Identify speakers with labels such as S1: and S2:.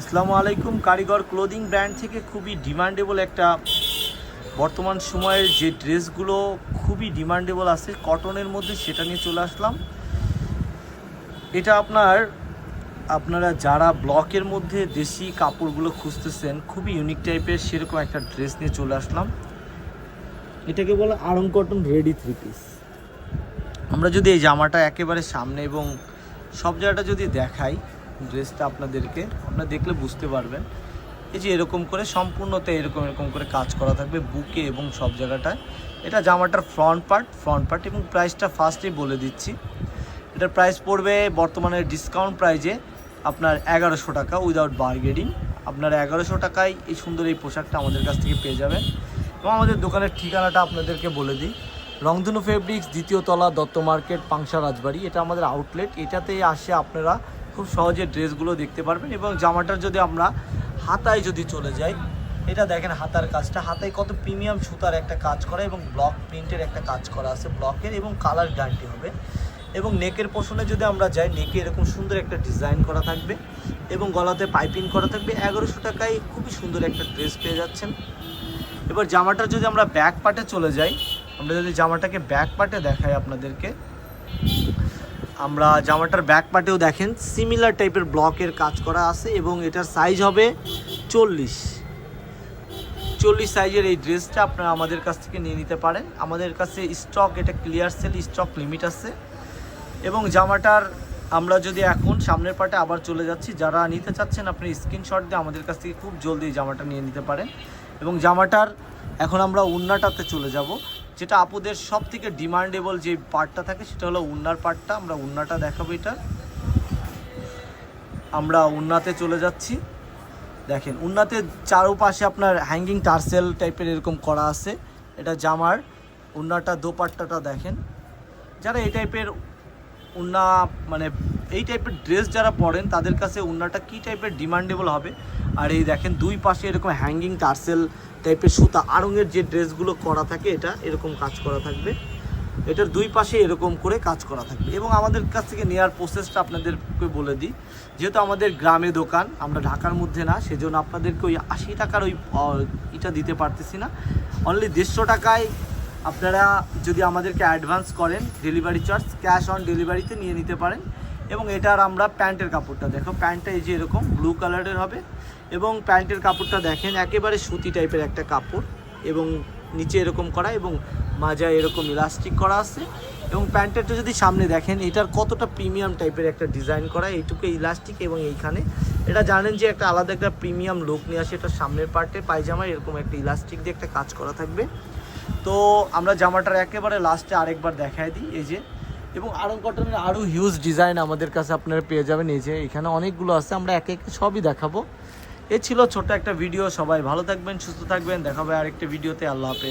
S1: আসসালামু আলাইকুম। কারিগর ক্লোদিং ব্র্যান্ড থেকে খুবই ডিমান্ডেবল একটা বর্তমান সময়ের যে ড্রেসগুলো খুবই ডিমান্ডেবল আছে, কটনের মধ্যে সেটা নিয়ে চলে আসলাম। এটা আপনার, আপনারা যারা ব্লকের মধ্যে দেশি কাপড়গুলো খুঁজতেছেন, খুবই ইউনিক টাইপের সেরকম একটা ড্রেস নিয়ে চলে আসলাম। এটাকে বলে Aarong cotton ready three piece আমরা যদি এই জামাটা একেবারে সামনে এবং সব জায়গাটা যদি দেখাই ড্রেসটা আপনাদেরকে আপনারা দেখলে বুঝতে পারবেন। এই যে এরকম করে সম্পূর্ণতে এরকম এরকম করে কাজ করা থাকবে বুকে এবং সব জায়গাটায়। এটা জামাটার ফ্রন্ট পার্ট ফ্রন্ট পার্ট এবং প্রাইসটা ফার্স্টেই বলে দিচ্ছি। এটার প্রাইস পড়বে বর্তমানে ডিসকাউন্ট প্রাইজে আপনার এগারোশো টাকা উইদাউট বার্গেনিং আপনার এগারোশো টাকায় এই সুন্দর এই পোশাকটা আমাদের কাছ থেকে পেয়ে যাবেন। এবং আমাদের দোকানের ঠিকানাটা আপনাদেরকে বলে দিই। রংধনু ফেব্রিক্স দ্বিতীয় তলা, দত্ত মার্কেট পাংশা রাজবাড়ি। এটা আমাদের আউটলেট এটাতেই আসে আপনারা খুব সহজে ড্রেসগুলো দেখতে পারবেন এবং জামাটার যদি আমরা হাতায় যদি চলে যাই, এটা দেখেন হাতার কাজটা। হাতায় কত প্রিমিয়াম সুতার একটা কাজ করা এবং ব্লক প্রিন্টের একটা কাজ করা আছে ব্লকের এবং কালার গ্যারান্টি হবে। এবং নেকের পোষণে যদি আমরা যাই নেকে এরকম সুন্দর একটা ডিজাইন করা থাকবে এবং গলাতে পাইপিং করা থাকবে। এগারোশো টাকায় খুবই সুন্দর একটা ড্রেস পেয়ে যাচ্ছেন। এবার জামাটা যদি আমরা ব্যাক পার্টে চলে যাই, আমরা যদি জামাটাকে ব্যাক পার্টে দেখাই আপনাদেরকে আমরা জামাটার ব্যাক পার্টেও দেখেন সিমিলার টাইপের ব্লকের কাজ করা আছে এবং এটার সাইজ হবে চল্লিশ। চল্লিশ সাইজের এই ড্রেসটা আপনারা আমাদের কাছ থেকে নিয়ে নিতে পারেন। আমাদের কাছে স্টক এটা ক্লিয়ার সেল স্টক লিমিট আছে। এবং জামাটার আমরা যদি এখন সামনের পার্টে আবার চলে যাচ্ছি, যারা নিতে চাচ্ছেন আপনি স্ক্রিনশট দিয়ে আমাদের কাছ থেকে খুব জলদি জামাটা নিয়ে নিতে পারেন। এবং জামাটার এখন আমরা উন্নাটাতে চলে যাব। যেটা আপুদের সব থেকে ডিমান্ডেবল যে পার্টটা থাকে, সেটা হলো উন্নার পার্টটা আমরা উন্নাটা দেখাবো এটা। আমরা উন্নাতে চলে যাচ্ছি। দেখেন, উন্নাতে চারোপাশে আপনার হ্যাঙ্গিং টার্সেল টাইপের এরকম করা আছে। এটা জামার। উন্নাটা দোপাট্টাটা দেখেন। যারা এই টাইপের উন্না মানে এই টাইপের ড্রেস যারা পরেন, তাদের কাছে উন্নাটা কী টাইপের ডিমান্ডেবল হবে? আর এই দেখেন, দুই পাশে এরকম হ্যাঙ্গিং টার্সেল টাইপের সুতা, আড়ঙের যে ড্রেসগুলো করা থাকে, এটা এরকম কাজ করা থাকবে। এটার দুই পাশে এরকম করে কাজ করা থাকবে। এবং আমাদের কাছ থেকে নেওয়ার প্রসেসটা আপনাদেরকে বলে দিই, যেহেতু আমাদের গ্রামে দোকান, আমরা ঢাকার মধ্যে না, সেজন্য আপনাদেরকে ওই আশি টাকার ওই এটা দিতে পারতেছি না। অনলি দেড়শো টাকায় আপনারা যদি আমাদেরকে অ্যাডভান্স করেন ডেলিভারি চার্জ ক্যাশ অন ডেলিভারিতে নিয়ে নিতে পারেন। এবং এটার আমরা প্যান্টের কাপড়টা, দেখো, প্যান্টটা এই যে এরকম ব্লু কালারের হবে। এবং প্যান্টের কাপড়টা দেখেন, একেবারে সুতি টাইপের একটা কাপড় এবং নিচে এরকম করা এবং মাজায় এরকম ইলাস্টিক করা আছে এবং প্যান্টেরটা যদি সামনে দেখেন, এটার কতটা প্রিমিয়াম টাইপের একটা ডিজাইন করা, এইটুকু ইলাস্টিক এবং এইখানে। এটা জানেন যে একটা আলাদা একটা প্রিমিয়াম লুক নিয়ে আসে এটা সামনের পার্টে পায়জামায় এরকম একটা ইলাস্টিক দিয়ে একটা কাজ করা থাকবে। তো আমরা জামাটার একেবারে লাস্টে আরেকবার দেখাই দিই, এই যে। এবং আরং কটনের আরও হিউজ ডিজাইন আমাদের কাছে আপনারা পেয়ে যাবেন, এই যে এখানে অনেকগুলো আছে, আমরা একে একে সবই দেখাবো। এ ছিল ছোট একটা ভিডিও। সবাই ভালো থাকবেন, সুস্থ থাকবেন। দেখাবে আরেকটা ভিডিওতে। আল্লাহ হাফেজ।